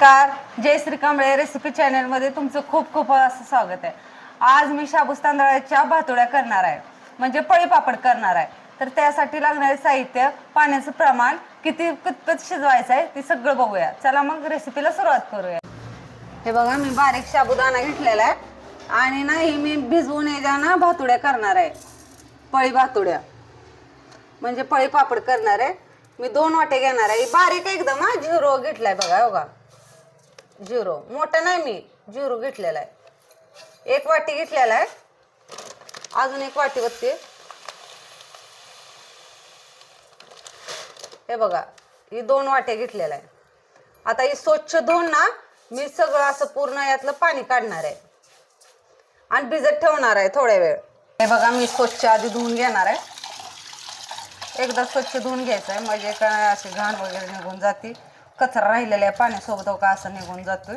नमस्कार. जय श्री कांबळे रेसिपी चॅनलमध्ये तुमचं खूप खूप असं स्वागत आहे. आज मी शाबूस तांदळाच्या भातोड्या करणार आहे. म्हणजे पळी पापड करणार आहे. तर त्यासाठी लागणारे साहित्य पाण्याचं प्रमाण किती कितपत शिजवायचं आहे ते सगळं बघूया. चला मग रेसिपीला सुरुवात करूया. हे बघा मी बारीक शाबुदाणा घेतलेला आहे. आणि नाही मी भिजवून याच्या ना भातुड्या करणार आहे. पळी भातुड्या. म्हणजे पळी पापड करणार आहे. मी दोन वाटे घेणार आहे. बारीक एकदम हा झिरो घेतलाय बघा हो बघा झिरो. मोठा नाही मी. झिरो घेतलेला आहे. एक वाटी घेतलेला आहे. अजून एक वाटी बघते हे बघा ही दोन वाटे घेतलेल्या आहे आता ही स्वच्छ धुवून ना मी सगळं असं पूर्ण यातलं पाणी काढणार आहे. आणि भिजत ठेवणार आहे थोड्या वेळ. हे बघा मी स्वच्छ आधी धुवून घेणार आहे. एकदा स्वच्छ धुवून घ्यायचं आहे. म्हणजे काय असे घाण वगैरे निघून जाते. कचरा राहिलेला आहे पाण्यासोबत हो का असं निघून जातोय.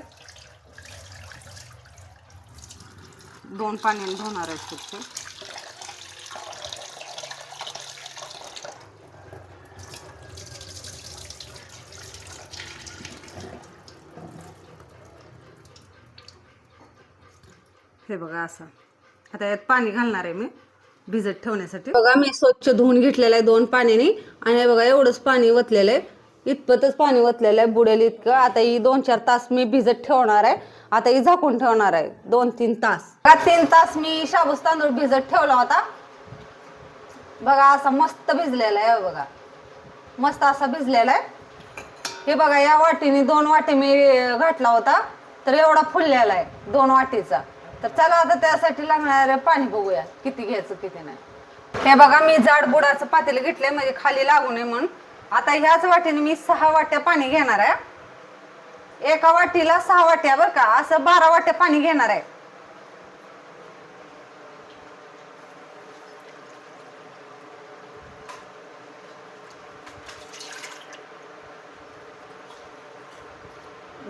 दोन पाण्याने धुणार आहे फक्त हे बघा असं. आता यात पाणी घालणार आहे मी भिजत ठेवण्यासाठी. बघा मी स्वच्छ धुवून घेतलेलं आहे दोन पाण्याने. आणि हे बघा एवढंच पाणी वतलेलं आहे. इतपतच पाणी वतलेलं आहे बुडेल इतकं. आता ही दोन चार तास मी भिजत ठेवणार आहे. आता ही झाकून ठेवणार आहे. दोन तीन तास. का तीन तास मी शाबूस तांदूळ भिजत ठेवला होता. बघा असा मस्त भिजलेला आहे बघा. मस्त असा भिजलेला आहे. हे बघा या वाटीने दोन वाटी मी घातला होता. तर एवढा फुललेला आहे दोन वाटीचा. तर चला आता त्यासाठी लागणार पाणी बघूया किती घ्यायचं किती नाही. हे बघा मी जाड बुडाचं पातेलं घेतलंय म्हणजे खाली लागू नये म्हणून. आता ह्याच वाटीने मी सहा वाट्या पाणी घेणार आहे. एका वाटीला सहा वाट्या बरं का असं बारा वाट्या पाणी घेणार आहे.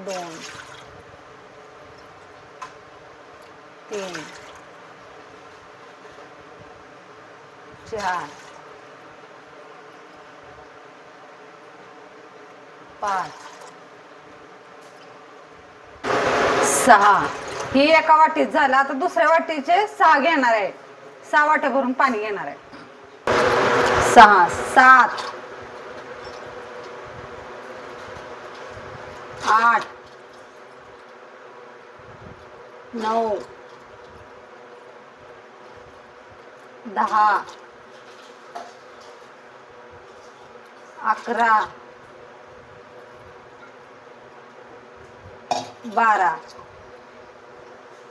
दोन तीन चार पाच सहा. ही एका वाटीत झालं. आता दुसऱ्या वाटीचे सहा घेणार आहे. सहा वाट्या भरून पाणी घेणार आहे. सहा सात आठ नऊ दहा अकरा बारा.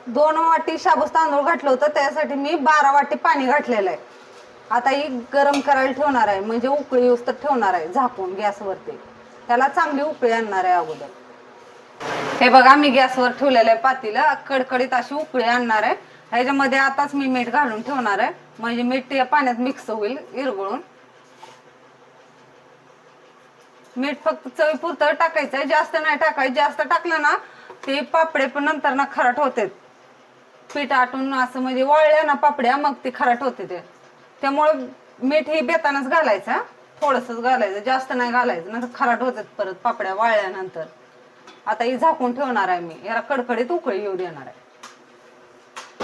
दोन वाटी शाबूस तांदूळ घातलं होतं त्यासाठी मी बारा वाटी पाणी घातलेलं आहे. आता ही गरम करायला ठेवणार आहे म्हणजे उकळी येऊस तर ठेवणार आहे झाकून गॅसवरती. त्याला चांगली उकळी आणणार आहे अगोदर. हे बघा मी गॅसवर ठेवलेलं आहे पातीला कडकडीत अशी उकळी आणणार आहे. ह्याच्यामध्ये आताच मी मीठ घालून ठेवणार आहे म्हणजे मीठ या पाण्यात मिक्स होईल इरगळून मीठ फक्त चवीपुरतं टाकायचं आहे जास्त नाही टाकायचं जास्त टाकलं ना ते पापडे पण नंतर ना खराट होते पीठ आटून असं म्हणजे वळल्या ना पापड्या मग ते खराट होते ते. त्यामुळं मीठ हे बेतानाच घालायचं थोडस घालायचं जास्त नाही घालायचं नंतर खराट होतात परत पापड्या वाळल्यानंतर. आता ही झाकून ठेवणार आहे मी याला कडकडीत उकळी येऊ देणार आहे.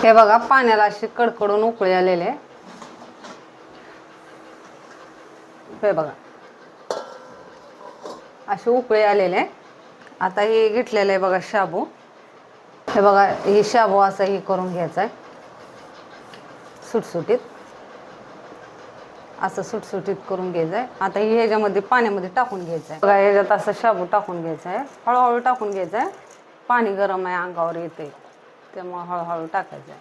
हे बघा पाण्याला अशी कडकडून उकळी आलेले हे बघा. असे उकळे आलेले आता हे घेतलेलं आहे बघा शाबू. हे बघा हे शाबू असं हे करून घ्यायचं आहे. सुटसुटीत. असं सुटसुटीत करून घ्यायचं आहे. आता हे ह्याच्यामध्ये पाण्यामध्ये टाकून घ्यायचं आहे. बघा ह्याच्यात असं शाबू टाकून घ्यायचं आहे. हळूहळू टाकून घ्यायचं आहे. पाणी गरम आहे अंगावर येते. त्यामुळे हळूहळू टाकायचं आहे.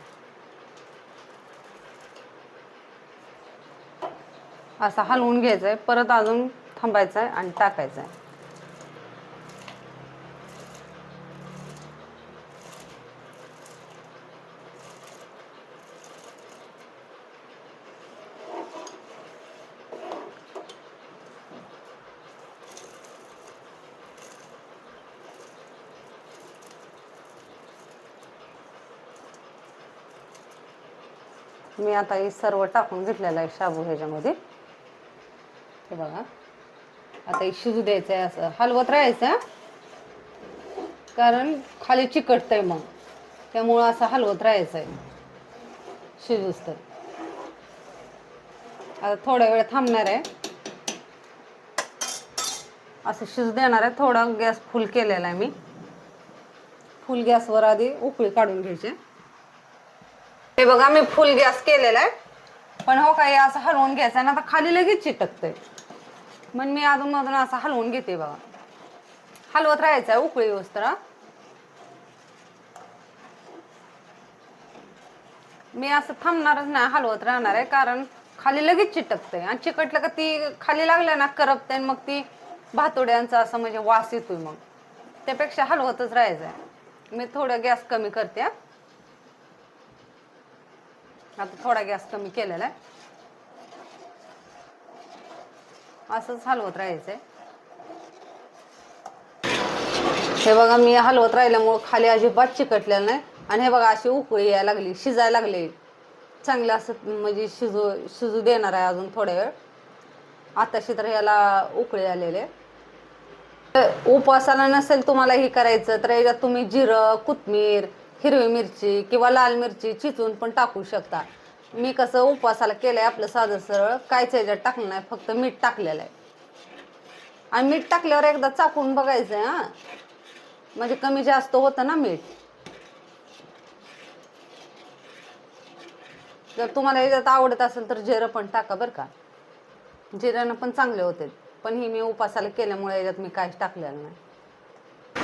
असं हलवून घ्यायचं आहे. परत अजून थांबायचं आहे आणि टाकायचं आहे. मी आता हे सर्व टाकून घेतलेलं आहे शाबू ह्याच्यामध्ये. हे बघा. आता हे शिजू द्यायचं आहे असं. हलवत राहायचं. कारण खाली चिकटतंय मग. त्यामुळं असं हलवत राहायचं आहे शिजूस तर. आता थोड्या वेळ थांबणार आहे. असं शिजू देणार आहे. थोडा गॅस फुल केलेला आहे मी. फुल गॅसवर आधी उकळी काढून घ्यायची. हे बघा मी फुल गॅस केलेला आहे. पण हो काही असं हलवून घ्यायचं ना आता खाली लगेच चिटकतंय. मग मी अजून मधून असं हलवून घेते बघा. हलवत राहायचं आहे उकळी वस्त्र. मी असं थांबणारच नाही हलवत राहणार आहे कारण खाली लगेच चिटकतंय. आणि चिकटलं का ती खाली लागलं ना करपते आणि मग ती भातोड्यांचा असं म्हणजे वास येतोय मग. त्यापेक्षा हलवतच राहायचं आहे. मी थोडं गॅस कमी करते हा. आता थोडा गॅस कमी केलेला आहे. असंच हलवत राहायचंय. हे बघा मी हलवत राहिल्यामुळं खाली अजिबात चिकटलेलं नाही. आणि हे बघा अशी उकळी यायला लागली शिजायला लागली. चांगलं असं म्हणजे शिजू शिजू देणार आहे अजून थोड्या वेळ. आताशी तर याला उकळी आलेले उपवासाला नसेल तुम्हाला हे करायचं तर याच्यात तुम्ही जिरं कोथमीर हिरवी मिरची किंवा लाल मिरची चिचून पण टाकू शकता. मी कसं उपवासाला केलंय आपलं साधं सरळ कायच याच्यात टाकलं नाही फक्त मीठ टाकलेलं आहे. आणि मीठ टाकल्यावर एकदा चाकून बघायचं हा. म्हणजे कमी जास्त होतं ना मीठ. जर तुम्हाला याच्यात आवडत असेल तर जिरं पण टाका बरं का. जिऱ्यानं पण चांगले होते. पण ही मी उपासाला केल्यामुळे याच्यात मी काहीच टाकलेलं नाही.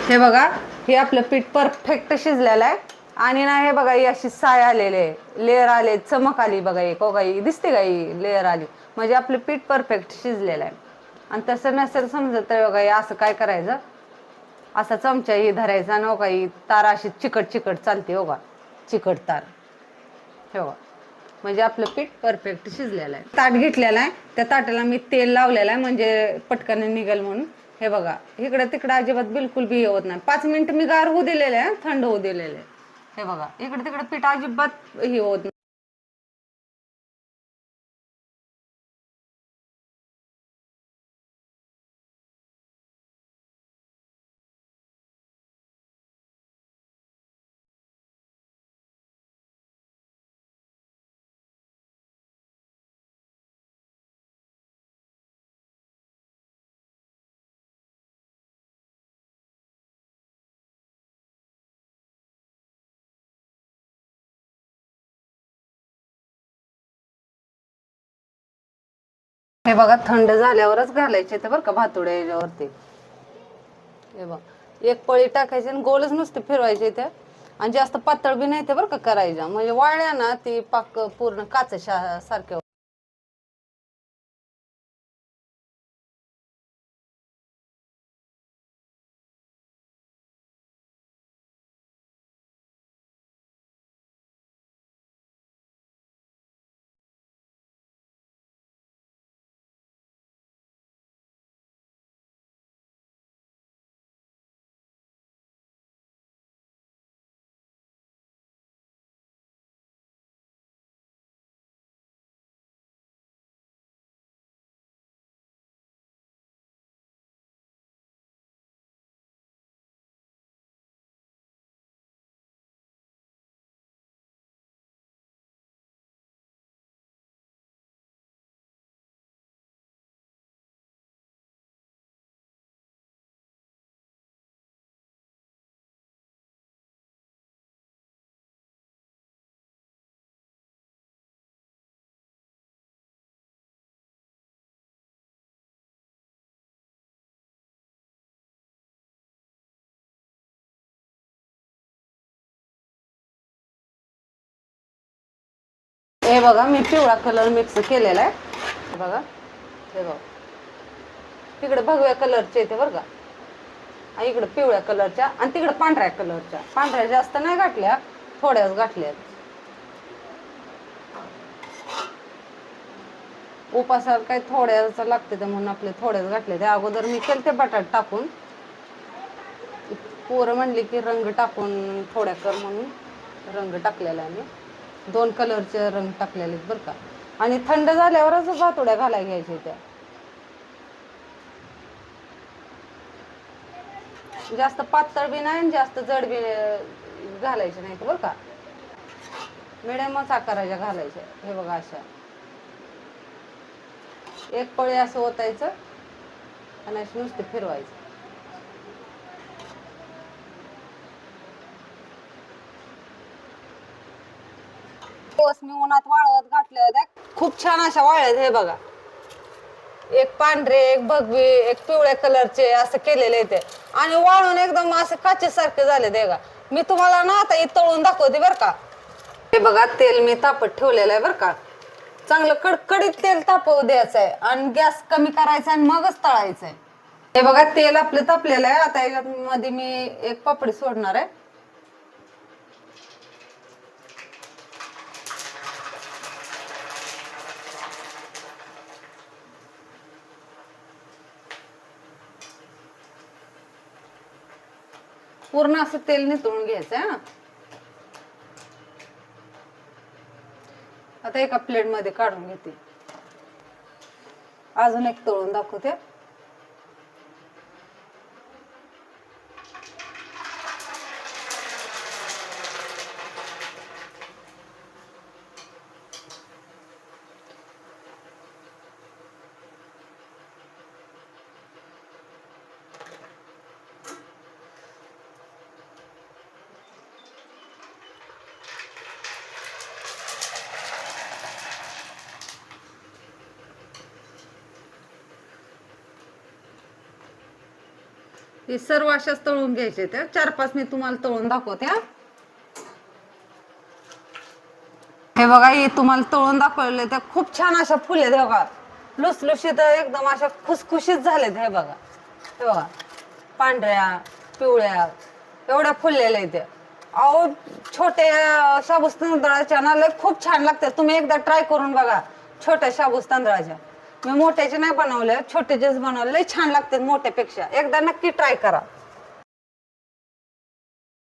हे बघा हे आपलं पीठ परफेक्ट शिजलेलं आहे. आणि ना हे बघा ही अशी साय आलेले आहे. लेअर आले चमक आली बघा एक हो बघा ही दिसते का ही लेअर आली? म्हणजे आपलं पीठ परफेक्ट शिजलेलं आहे. आणि तसं नसेल समजत तर बघा असं काय करायचं? असा चमचा ही धरायचा आणि हो बघा ही तार अशी चिकट चिकट चालते हो बघा चिकट तार. हे बघा. म्हणजे आपलं पीठ परफेक्ट शिजलेलं आहे. ताट घेतलेलं आहे. त्या ताटाला मी तेल लावलेलं आहे म्हणजे पटकन निघेल म्हणून. हे बघा इकडं तिकडं अजिबात बिलकुल बी हे होत नाही. पाच मिनिट मी गार होऊ दिलेले आहे थंड होऊ दिलेले. हे बघा इकडे तिकडे पीठ अजिबात हे होत नाही. हे बघा थंड झाल्यावरच घालायचे ते बरं का भातुड्या याच्यावरती. हे बघ एक पळी टाकायची आणि गोलच नुसते फिरवायचे ते आणि जास्त पातळ बी नाही ते बरं का करायच्या म्हणजे वाळल्या ना ती पाक पूर्ण काच सारख्या बघा मी पिवळा कलर मिक्स केलेला आहे. बघा हे बघा. तिकडे भगव्या कलरचे येते बरं का. आणि इकडे पिवळ्या कलरच्या आणि तिकडे पांढऱ्या कलरच्या पांढऱ्या जास्त नाही गाठल्या थोड्याच गाठल्या उपासावर काही थोड्याच लागते ते म्हणून आपले थोड्याच गाठले ते अगोदर मी केलते बटाट टाकून. पोरं म्हणली की रंग टाकून थोड्या कर म्हणून रंग टाकलेला आहे मी. दोन कलरचे रंग टाकलेले आहेत बरं का. आणि थंड झाल्यावरच भातोड्या घालाय घ्यायच्या त्या जास्त पातळ बी नाही आणि जास्त जड बी घालायचे नाही बरं का. मिडियमच आकाराच्या घालायच्या हे बघा अशा. एक पळी असं ओतायचं आणि अशी नुसते फिरवायचं. दिवस मी उन्हात वाळवत घातलं त्या खूप छान अशा वाळत हे बघा. एक पांढरे एक भगवी एक पिवळ्या कलरचे असं केलेले ते. आणि वाळून एकदम असे काचेसारखे झाले ते का मी तुम्हाला ना आता हे तळून दाखवते बर का. हे बघा तेल मी तापत ठेवलेलं आहे बर का. चांगलं कडकडीत तेल तापवू द्यायचं आहे आणि गॅस कमी करायचा आणि मगच तळायचं आहे हे बघा तेल आपलं तापलेलं आहे. आता याच्यात मध्ये मी एक पापडी सोडणार आहे. पूर्ण असं तेल नितळून घ्यायचं हा. आता एका प्लेटमध्ये काढून घेते. अजून एक तळून दाखवते. हे सर्व अशाच तळून घ्यायचे त्या चार पाच मी तुम्हाला तळून दाखवते हे. बघा हे तुम्हाला तळून दाखवले त्या खूप छान अशा फुले हे बघा. लुसलुशीत एकदम अशा खुसखुशीत झालेत हे बघा. हे बघा. पांढऱ्या पिवळ्या एवढ्या फुललेल्या आहेत. अहो छोटे शाबूस तांदळाच्या ना लय खूप छान लागतात. तुम्ही एकदा ट्राय करून बघा छोट्या शाबूस तांदळाच्या. मी मोठ्याचे नाही बनवले छोटेचेच बनवले लय छान लागतात मोठ्यापेक्षा. एकदा नक्की ट्राय करा.